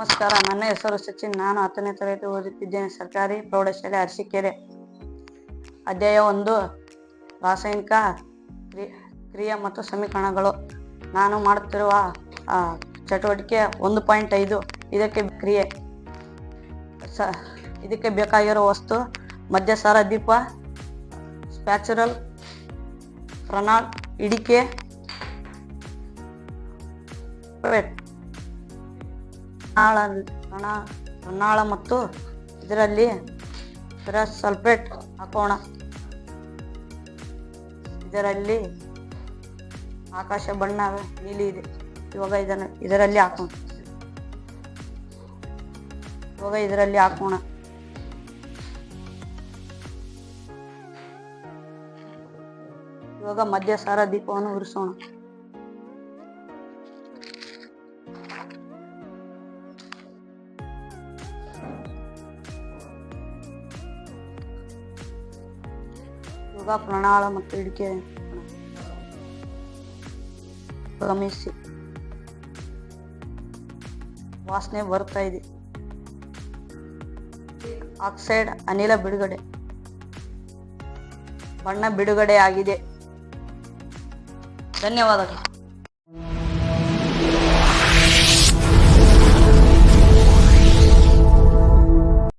ನಮಸ್ಕಾರ. ನನ್ನ ಹೆಸರು ಸಚಿನ್. ನಾನು ಹತ್ತನೇ ತರಗತಿ ಓದುತ್ತಿದ್ದೇನೆ. ಸರ್ಕಾರಿ ಪ್ರೌಢಶಾಲೆ ಅರಸೀಕೆರೆ. ಅಧ್ಯಾಯ ಒಂದು, ರಾಸಾಯನಿಕ ಕ್ರಿ- ಕ್ರಿಯೆ ಮತ್ತು ಸಮೀಕರಣಗಳು. ನಾನು ಮಾಡುತ್ತಿರುವ ಚಟುವಟಿಕೆ ಒಂದು ಪಾಯಿಂಟ್ ಐದು. ಇದಕ್ಕೆ ಕ್ರಿಯೆ. ಸ, ಇದಕ್ಕೆ ಬೇಕಾಗಿರೋ ವಸ್ತು ಮಧ್ಯಸಾರ ದೀಪ, ಸ್ಪ್ಯಾಚುರಲ್ ಪ್ರನಾಳ್ ಇಡಿಕೆ ಪ್ರಣ- ಪ್ರನಾಳ ಮತ್ತು ಇದರಲ್ಲಿ ಫೆರಸ್ ಸಲ್ಫೇಟ್ ಹಾಕೋಣ. ಇದರಲ್ಲಿ ಆಕಾಶ ಬಣ್ಣ, ನೀಲಿ ಇದೆ. ಇವಾಗ ಇದನ್ನು ಇದರಲ್ಲಿ ಹಾಕೋಣ. ಇವಾಗ ಇದರಲ್ಲಿ ಹಾಕೋಣ. ಇವಾಗ ಮಧ್ಯಸಾರ ದೀಪವನ್ನು ಉರಿಸೋಣ. ಇವಾಗ ಪ್ರಣಾಳ ಮತ್ತು ಇಡಿಕೆ. ಗಮನಿಸಿ ವಾಸನೆ ಬರ್ತಾ ಇದೆ. ಆಕ್ಸೈಡ್ ಅನಿಲ ಬಿಡುಗಡೆ. ಬಣ್ಣ ಬಿಡುಗಡೆ ಆಗಿದೆ. ಧನ್ಯವಾದಗಳು.